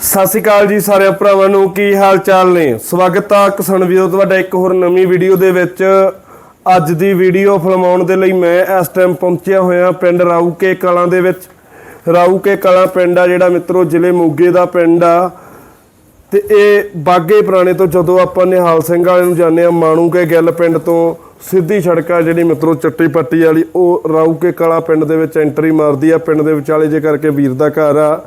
ਸਤਿ ਸ਼੍ਰੀ ਅਕਾਲ ਜੀ ਸਾਰੇ ਭਰਾਵਾਂ ਨੂੰ, ਕੀ ਹਾਲ ਚਾਲ ਨੇ? ਸਵਾਗਤ ਆ ਕਿਸਾਨ ਵੀਰੋ, ਤੁਹਾਡਾ ਇੱਕ ਹੋਰ ਨਵੀਂ ਵੀਡੀਓ ਦੇ ਵਿੱਚ। ਅੱਜ ਦੀ ਵੀਡੀਓ ਫਿਲਮਾਉਣ ਦੇ ਲਈ ਮੈਂ ਇਸ ਟਾਈਮ ਪਹੁੰਚਿਆ ਹੋਇਆ ਪਿੰਡ ਰਾਊਕੇ ਕਲਾਂ ਦੇ ਵਿੱਚ। ਰਾਊਕੇ ਕਲਾਂ ਪਿੰਡ ਆ ਜਿਹੜਾ ਮਿੱਤਰੋ, ਜ਼ਿਲ੍ਹੇ ਮੋਗੇ ਦਾ ਪਿੰਡ ਆ। ਤੇ ਇਹ ਬਾਗੇ ਪੁਰਾਣੇ ਤੋਂ ਜਦੋਂ ਆਪਾਂ ਨਿਹਾਲ ਸਿੰਘ ਵਾਲੇ ਨੂੰ ਜਾਂਦੇ ਆ ਮਾਣੂ ਕੇ ਗਿੱਲ ਪਿੰਡ ਤੋਂ ਸਿੱਧੀ ਸੜਕ ਆ ਜਿਹੜੀ ਮਿੱਤਰੋ ਚੱਟੀ ਪੱਟੀ ਵਾਲੀ, ਉਹ ਰਾਊਕੇ ਕਲਾਂ ਪਿੰਡ ਦੇ ਵਿੱਚ ਐਂਟਰੀ ਮਾਰਦੀ ਆ। ਪਿੰਡ ਦੇ ਵਿਚਾਲੇ ਜੇ ਕਰਕੇ ਵੀਰ ਦਾ ਘਰ ਆ।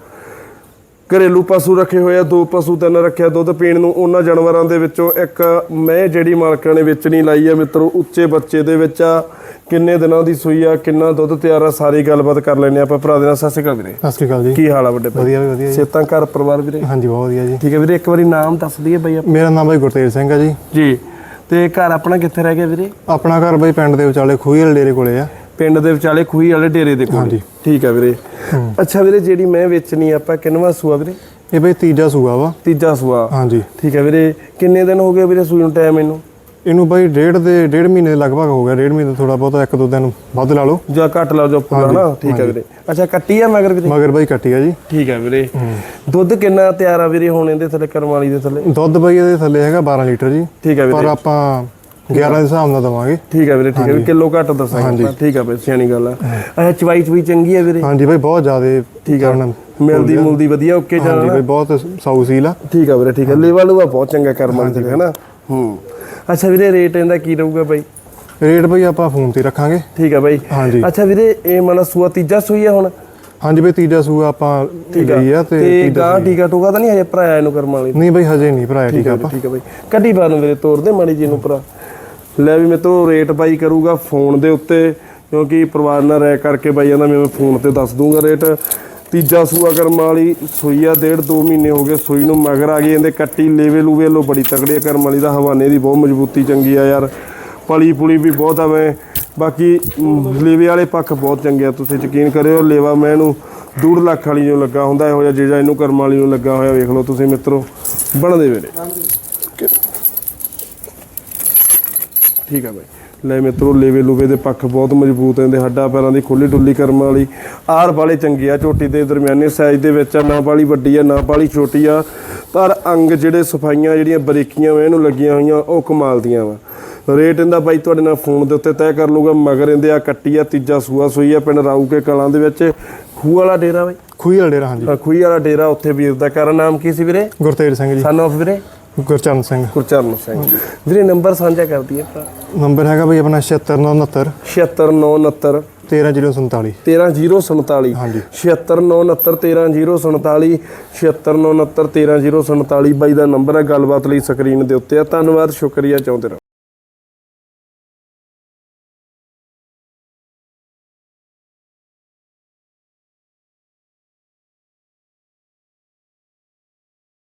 ਘਰੇਲੂ ਪਸ਼ੂ ਰੱਖੇ ਹੋਏ ਆ ਦੋ ਪਸ਼ੂ ਤਿੰਨ ਰੱਖਿਆ ਦੁੱਧ ਪੀਣ ਨੂੰ। ਉਹਨਾਂ ਜਾਨਵਰਾਂ ਦੇ ਵਿੱਚੋਂ ਇੱਕ ਮੈਂ ਜਿਹੜੀ ਮਾਲਕਾਂ ਨੇ ਵੇਚਣੀ ਲਾਈ ਆ ਮਿੱਤਰੋ ਉੱਚੇ ਬੱਚੇ ਦੇ ਵਿੱਚ ਆ। ਕਿੰਨੇ ਦਿਨਾਂ ਦੀ ਸੂਈ ਆ ਕਿੰਨਾ ਦੁੱਧ ਤਿਆਰ ਆ ਸਾਰੀ ਗੱਲਬਾਤ ਕਰ ਲੈਣੇ ਆਪਾਂ। ਭਰਾ ਦੇ ਨਾਲ ਸਤਿ ਸ਼੍ਰੀ ਅਕਾਲ ਵੀਰੇ। ਸਤਿ ਸ਼੍ਰੀ ਅਕਾਲ ਜੀ। ਕੀ ਹਾਲ ਆ ਵੱਡੇ ਵਧੀਆ ਵੀ ਵਧੀਆ ਜੀ। ਸੇਤਾਂ ਘਰ ਪਰਿਵਾਰ ਵੀਰੇ? ਹਾਂਜੀ ਬਹੁਤ ਵਧੀਆ ਜੀ। ਠੀਕ ਹੈ ਵੀਰੇ ਇੱਕ ਵਾਰੀ ਨਾਮ ਦੱਸ ਦਈਏ ਬਈ ਆਪਾਂ। ਮੇਰਾ ਨਾਮ ਬਾਈ ਗੁਰਤੇਜ ਸਿੰਘ ਆ ਜੀ। ਜੀ ਤੇ ਘਰ ਆਪਣਾ ਕਿੱਥੇ ਰਹਿ ਗਿਆ ਵੀਰੇ? ਆਪਣਾ ਘਰ ਬਾਈ ਪਿੰਡ ਦੇ ਵਿਚਾਲੇ ਖੂਹੀ ਵਾਲੇ ਡੇਰੇ ਕੋਲੇ ਆ। ਪਿੰਡ ਦੇ ਵਿਚਾਲੇ ਖੂਹੀ ਵਾਲੇ ਡੇਰੇ ਦੇ ਕੋਲ। ਹਾਂਜੀ। ਠੀਕ ਹੈ ਵੀਰੇ। ਅੱਛਾ ਵੀਰੇ ਜਿਹੜੀ ਮੈਂ ਵੇਚਣੀ ਆ ਆਪਾਂ ਕਿੰਨਵਾ ਸੂਆ ਵੀਰੇ? ਇਹ ਬਾਈ ਤੀਜਾ ਸੂਆ ਵਾ। ਤੀਜਾ ਸੂਆ। ਹਾਂਜੀ। ਠੀਕ ਹੈ ਵੀਰੇ ਕਿੰਨੇ ਦਿਨ ਹੋ ਗਏ ਵੀਰੇ ਸੂਈ ਨੂੰ ਟਾਈਮ ਇਹਨੂੰ? ਇਹਨੂੰ ਬਾਈ ਡੇਢ ਦੇ ਡੇਢ ਮਹੀਨੇ ਦੇ ਲਗਭਗ ਹੋ ਗਿਆ। ਡੇਢ ਮਹੀਨੇ ਥੋੜਾ ਬਹੁਤਾ ਇੱਕ ਦੋ ਦਿਨ ਵੱਧ ਲਾ ਲਓ। ਜਾਂ ਘੱਟ ਲਾ ਜੋ ਪੂਰਾ ਨਾ। ਠੀਕ ਹੈ ਵੀਰੇ। ਅੱਛਾ ਕੱਟੀ ਆ ਮਗਰ ਵੀਰੇ? ਮਗਰ ਬਾਈ ਕੱਟੀ ਆ ਜੀ। ਠੀਕ ਹੈ ਵੀਰੇ। ਦੁੱਧ ਕਿੰਨਾ ਤਿਆਰ ਆ ਵੀਰੇ ਹੁਣ ਇਹਦੇ ਥੱਲੇ ਕਰਮ ਵਾਲੀ ਦੇ ਥੱਲੇ? ਦੁੱਧ ਬਾਈ ਇਹਦੇ ਥੱਲੇ ਹੈਗਾ 12 ਲੀਟਰ ਜੀ। ਠੀਕ ਹੈ ਪਰ ਵੀਰੇ ਆਪਾਂ 11 ਦੇ ਹਿਸਾਬ ਨਾਲ ਦਵਾਂਗੇ। ਠੀਕ ਹੈ ਵੀਰੇ ਠੀਕ ਹੈ। ਕਿਲੋ ਘੱਟ ਦੱਸਾਂਗੇ। ਠੀਕ ਹੈ ਵੀਰੇ ਸਿਆਣੀ ਗੱਲ ਆ ਅੱਛਾ ਚਵਾਈ ਚਵਾਈ ਚੰਗੀ ਹੈ ਵੀਰੇ? ਹਾਂਜੀ ਬਾਈ ਬਹੁਤ ਜ਼ਿਆਦੇ ਠੀਕ ਹੈ। ਮਿਲਦੀ ਮੁਲਦੀ ਵਧੀਆ ਓਕੇ ਹਾਂਜੀ ਜਾਣਾ ਬਾਈ ਬਹੁਤ ਸਾਊ ਸੀਲ ਆ। ਠੀਕ ਆ ਵੀਰੇ ਠੀਕ ਆ ਲੇਵਾ ਲੂਆ ਬਹੁਤ ਚੰਗਾ ਕਰਮ ਤੇ ਹੈ ਨਾ ਹੂੰ। ਅੱਛਾ ਵੀਰੇ ਰੇਟ ਇਹਦਾ ਕੀ ਰਹੂਗਾ ਬਾਈ? ਰੇਟ ਬਾਈ ਆਪਾਂ ਫੋਨ ਤੇ ਰੱਖਾਂਗੇ। ਠੀਕ ਆ ਬਾਈ। ਹਾਂਜੀ। ਅੱਛਾ ਵੀਰੇ ਇਹ ਮਨ ਸੂਆ ਤੀਜਾ ਸੂਈ ਆ ਹੁਣ? ਹਾਂਜੀ ਬਾਈ ਤੀਜਾ ਸੂਆ ਆਪਾਂ ਲਈ ਆ ਤੇ ਤੇ ਗਾਂ ਟੀਕਾ ਟੂਕਾ ਤਾਂ ਨਹੀਂ ਹਜੇ ਭਰਾਇਆ ਇਹਨੂੰ ਕਰਮ ਵਾਲੀ? ਨਹੀਂ ਬਾਈ ਹਜੇ ਨਹੀਂ ਭਰਾਇਆ ਆ ਆਪਾਂ। ਠੀਕ ਆ ਬਾਈ। ਕੱਢੀ ਬਾਰ ਨੂੰ ਵੀਰੇ ਤੋੜ ਦੇ ਮਾੜੀ ਜੀ ਨੂੰ ਭਰਾ। ਲੈ ਵੀ ਮੈਂ ਤੋਂ ਰੇਟ ਬਾਈ ਕਰੂਗਾ ਫੋਨ ਦੇ ਉੱਤੇ ਕਿਉਂਕਿ ਪਰਿਵਾਰ ਨਾਲ ਰਹਿ ਕਰਕੇ ਬਾਈ ਕਹਿੰਦਾ ਮੈਂ ਫੋਨ ਤੇ ਦੱਸ ਦੂੰਗਾ ਰੇਟ ਤੀਜਾ ਸੂਆ ਕਰਮ ਵਾਲੀ ਸੂਈ ਆ ਡੇਢ ਦੋ ਮਹੀਨੇ ਹੋ ਗਏ ਸੂਈ ਨੂੰ ਮਗਰ ਆ ਗਈ ਇਹਦੇ ਕੱਟੀ ਲੇਵੇ ਲੂਵੇ ਲੋ ਬੜੀ ਤਗੜੀ ਆ ਕਰਮ ਵਾਲੀ ਦਾ ਹਵਾਨੇ ਦੀ ਬਹੁਤ ਮਜ਼ਬੂਤੀ ਚੰਗੀ ਆ ਯਾਰ। ਪਲੀ ਪੁਲੀ ਵੀ ਬਹੁਤ ਆ ਮੈਂ। ਬਾਕੀ ਲੇਵੇ ਵਾਲੇ ਪੱਖ ਬਹੁਤ ਚੰਗੇ ਆ ਤੁਸੀਂ ਯਕੀਨ ਕਰਿਓ ਲੇਵਾ ਮੈਂ ਇਹਨੂੰ ਡੂਢ ਲੱਖ ਵਾਲੀ ਨੂੰ ਲੱਗਾ ਹੁੰਦਾ ਇਹੋ ਜਿਹਾ ਜਿਹੜਾ ਇਹਨੂੰ ਕਰਮ ਵਾਲੀ ਨੂੰ ਲੱਗਾ ਹੋਇਆ ਵੇਖ ਲਓ ਤੁਸੀਂ ਮਿੱਤਰੋ ਬਣਦੇ ਵੇਲੇ ਠੀਕ ਆ ਬਾਈ। ਲੈ ਮਿੱਤਰੋ ਲੇਵੇ ਲੂਵੇ ਦੇ ਪੱਖ ਬਹੁਤ ਮਜ਼ਬੂਤ ਹੁੰਦੇ ਹੱਡਾਂ ਪੈਰਾਂ ਦੀ ਖੁੱਲੀ ਡੁੱਲੀ ਕਰਮ ਵਾਲੀ। ਆਰ ਵਾਲੇ ਚੰਗੇ ਆ ਝੋਟੀ ਦੇ ਦਰਮਿਆਨੇ ਸਾਈਜ਼ ਦੇ ਵਿੱਚ ਆ ਨਾ ਵਾਲੀ ਵੱਡੀ ਆ ਨਾ ਵਾਲੀ ਛੋਟੀ ਆ। ਪਰ ਅੰਗ ਜਿਹੜੇ ਸਫਾਈਆਂ ਜਿਹੜੀਆਂ ਬਰੀਕੀਆਂ ਵਾ ਇਹਨੂੰ ਲੱਗੀਆਂ ਹੋਈਆਂ ਉਹ ਕਮਾਲ ਦੀਆਂ ਵਾ। ਰੇਟ ਇਹਦਾ ਬਾਈ ਤੁਹਾਡੇ ਨਾਲ ਫੋਨ ਦੇ ਉੱਤੇ ਤੈਅ ਕਰ ਲੂਗਾ ਮਗਰ ਇਹਦੇ ਆ ਕੱਟੀ ਆ ਤੀਜਾ ਸੂਆ ਸੂਈ ਆ ਪਿੰਡ ਰਾਊਕੇ ਕਲਾਂ ਦੇ ਵਿੱਚ। ਖੂਹ ਵਾਲਾ ਡੇਰਾ ਬਾਈ? ਖੂਹੀ ਵਾਲੇ ਡੇਰਾ ਹਾਂਜੀ। ਖੂਹੀ ਵਾਲਾ ਡੇਰਾ ਉੱਥੇ ਵੀਰ ਦਾ ਕਰ ਨਾਮ ਕੀ ਸੀ ਵੀਰੇ? ਗੁਰਤੇਜ ਸਿੰਘ ਜੀ। ਸਨ ਆਫ ਵੀਰੇ? ਗੁਰਚਰਨ ਸਿੰਘ। ਗੁਰਚਰਨ ਸਿੰਘ ਵੀਰੇ ਨੰਬਰ ਸਾਂਝਾ ਕਰ ਦਈਏ ਭਰਾ। ਨੰਬਰ ਹੈਗਾ ਬਈ ਆਪਣਾ 7669 76969 13047 13047 ਹਾਂਜੀ। 76969 13047 76969 13047 ਬਾਈ ਦਾ ਨੰਬਰ ਹੈ ਗੱਲਬਾਤ ਲਈ ਸਕਰੀਨ ਦੇ ਉੱਤੇ ਆ। ਧੰਨਵਾਦ ਸ਼ੁਕਰੀਆ ਚਾਹੁੰਦੇ